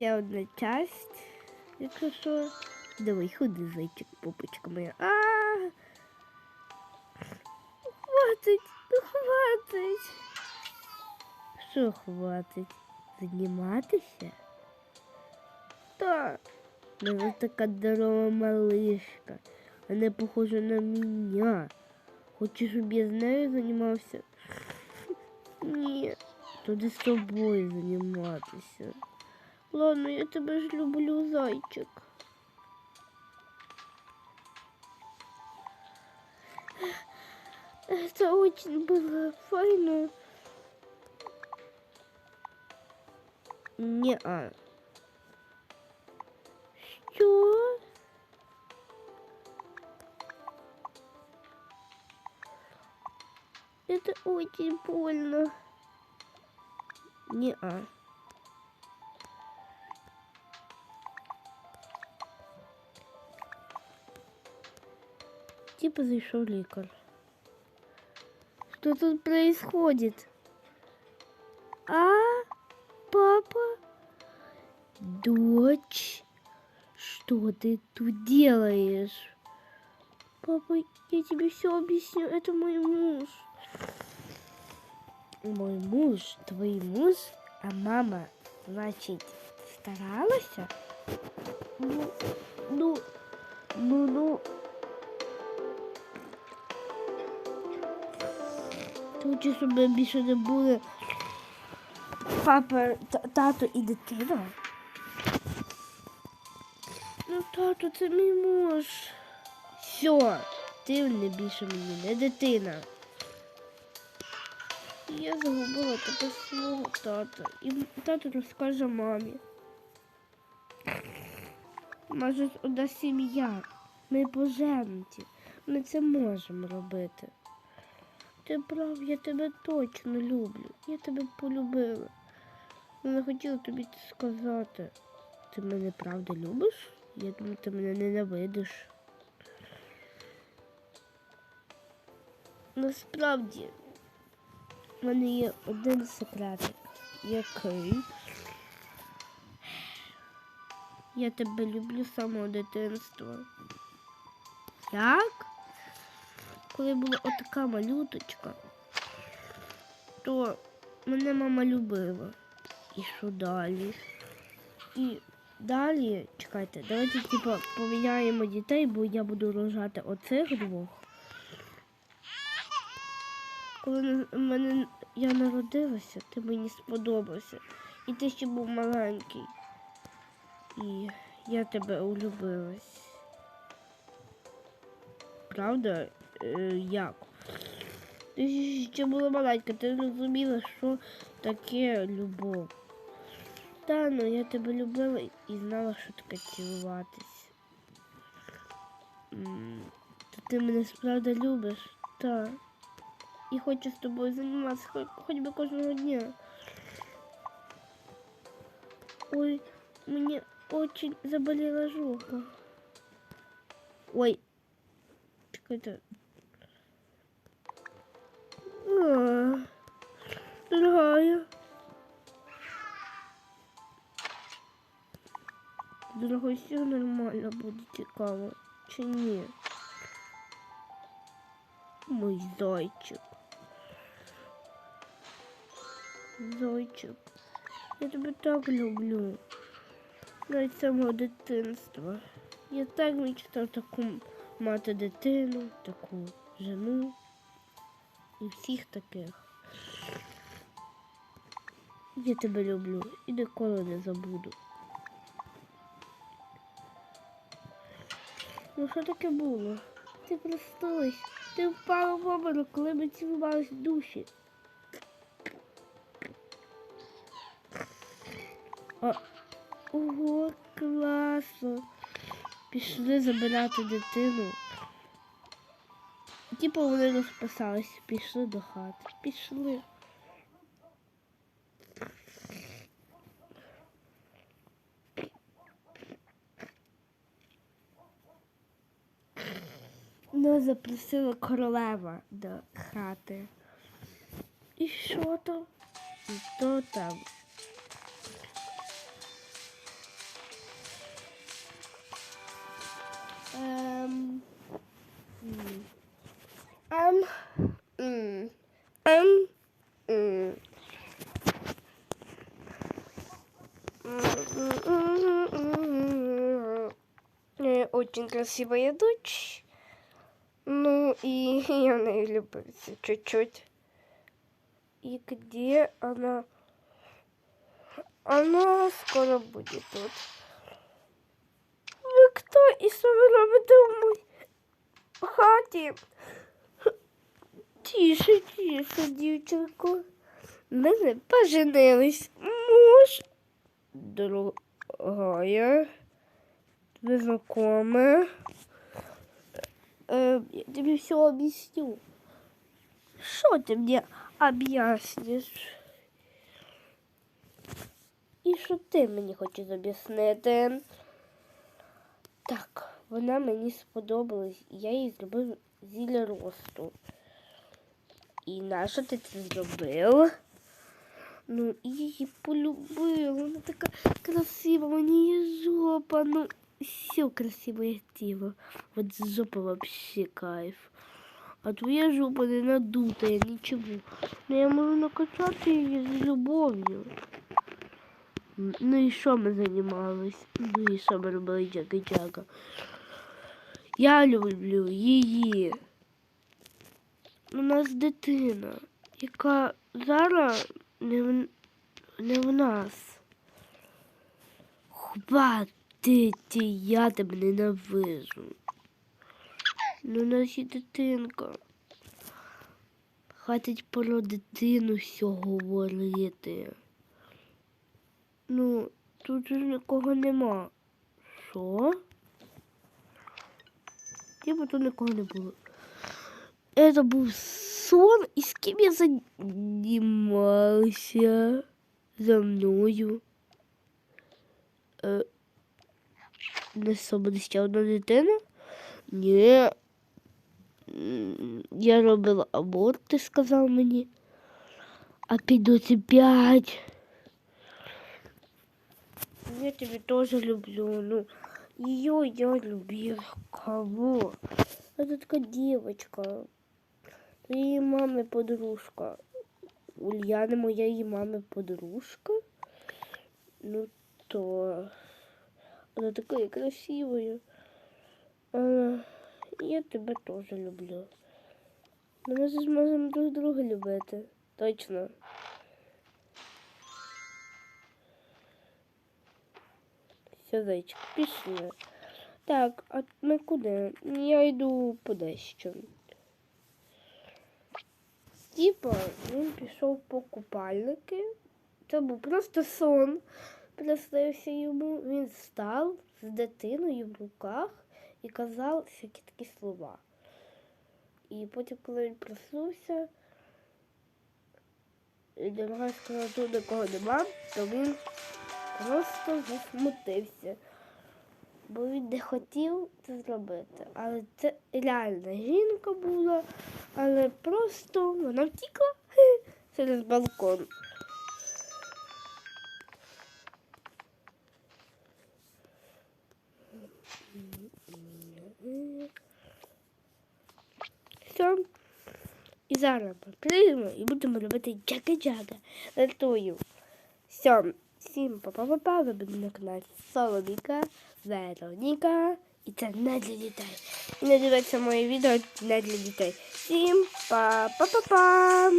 Ще одна часть, якщо що. Давай, ходи, зайчик, попочка моя. А, хватить, ну хватить. Що хватить? Займатися? Так. Вона така здорова малишка. Вона похожа на мене. Хочеш, щоб я з нею займався? Ні, туди з тобою займатися. Ладно, я тебе ж люблю, зайчик. Это очень было файно. Не-а. Что? Это очень больно. Не-а. Типа зашел лекарь. Что тут происходит? А? Папа? Дочь? Что ты тут делаешь? Папа, я тебе все объясню. Это мой муж. Мой муж, твой муж, а мама, значит, старалась? Ну, ну, ну, ну. Хочу, щоб ми більше не були папа, тато і дитина. Ну, тато, це мій муж. Все, ти не більше мені, не дитина. Я загубила тебе свого тата. І тато розкаже мамі. Може, одна сім'я. Ми поженці. Ми це можемо робити. Ти прав, я тебе точно люблю. Я тебе полюбила. Не хотіла тобі це сказати. Ти мене правда любиш? Я думаю, ти мене ненавидиш. Насправді, в мене є один секретик, який я тебе люблю з самого дитинства. Як? Коли була отака малюточка, то мене мама любила. І що далі? І далі, чекайте, давайте типу, поміняємо дітей, бо я буду рожати оцих двох. Коли мене я народилася, ти мені сподобався. І ти ще був маленький. І я тебе улюбилась. Правда? Е, як? Ти ж ще була маленька, ти розуміла, що таке любов. Та, ну я тебе любила і знала, що таке цілуватись. М, То ти мене справді любиш? Так. І хочу з тобою займатися хоч, хоч би кожного дня. Ой, мені очень заболіла жопа. Ой, чекайте. А, Дорогая. Дорогой, все нормально буде цікаво. Чи ні? Мой зайчик. Зайчик. Я тебе так люблю. Навіть самого дитинства. Я так мечтав таку мати дитину, таку жену і всіх таких. Я тебе люблю і ніколи не забуду. Ну що таке було? Ти простилась. Ти впала в обморок, коли ми цілувались душі. А, ого, класно. Пішли забирати дитину. Типу вони розписалися, пішли до хати. Пішли. Ну, запросила королева до хати. І що там? І то там? Ем... Эм, эм, эм, эм. Очень красивая дочь. Ну и я на ней любуюсь чуть-чуть. И где она? Она скоро будет тут. Вы кто и что вы робите? Тише, тише, дівчинко. Ми не поженились. Муж, другая, ви знакомы. Э, я тебе все объясню. Что ты мне об'ясниш? І що ти мені хочеш об'яснити? Так, вона мені сподобалась, і я їй зробив зілля росту. І нащо ти це зробив? Ну, я її полюбила. Вона така красива, у неї жопа. Ну, все красивое тіло. Вот жопа вообще кайф. А твоя жопа не надутая, нічого. Ну я можу накачати її з любов'ю. Ну і що ми займались? Ну і що ми робили джага-джага? Я люблю її. У нас дитина, яка зараз не в, не в нас. Хватить, я тебе ненавижу. Ну, наші дитинка. Хватить про дитину все говорити. Ну, тут же нікого нема. Що? Типа тут нікого не було. Это був сон, і з ким я займався за мною. Е, не собі ще одна дитина? Ні. М, Я робила аборт, ти сказав мені. А підуть п'ять. Я тебя тоже люблю. Ну, ее я любил. Кого? Это такая девочка. Її мами подружка. Ульяна моя її мами подружка. Ну то она такая красивая. А, я тебе тоже люблю. Ну, ми зможемо друг друга любити. Точно. Зайчик, пішли. Так, а ми куди? Я йду по дещо. Типа, він пішов по купальники. Це був просто сон. Приснився йому. Він став з дитиною в руках і казав всякі такі слова. І потім, коли він проснувся, і дорога сказала, що нікого нема, то він просто засмутився. Бо він не хотів це зробити. Але це реальна жінка була, але просто вона втікла через балкон. Все. І зараз ми прийдемо і будемо робити джага-джага. Рятую. Все. Всім па-па-па-па, ви будете на каналі Соломіка, Вероніка. І це не для дітей. Не дивиться моє відео не для дітей. Всім па-па-па-па!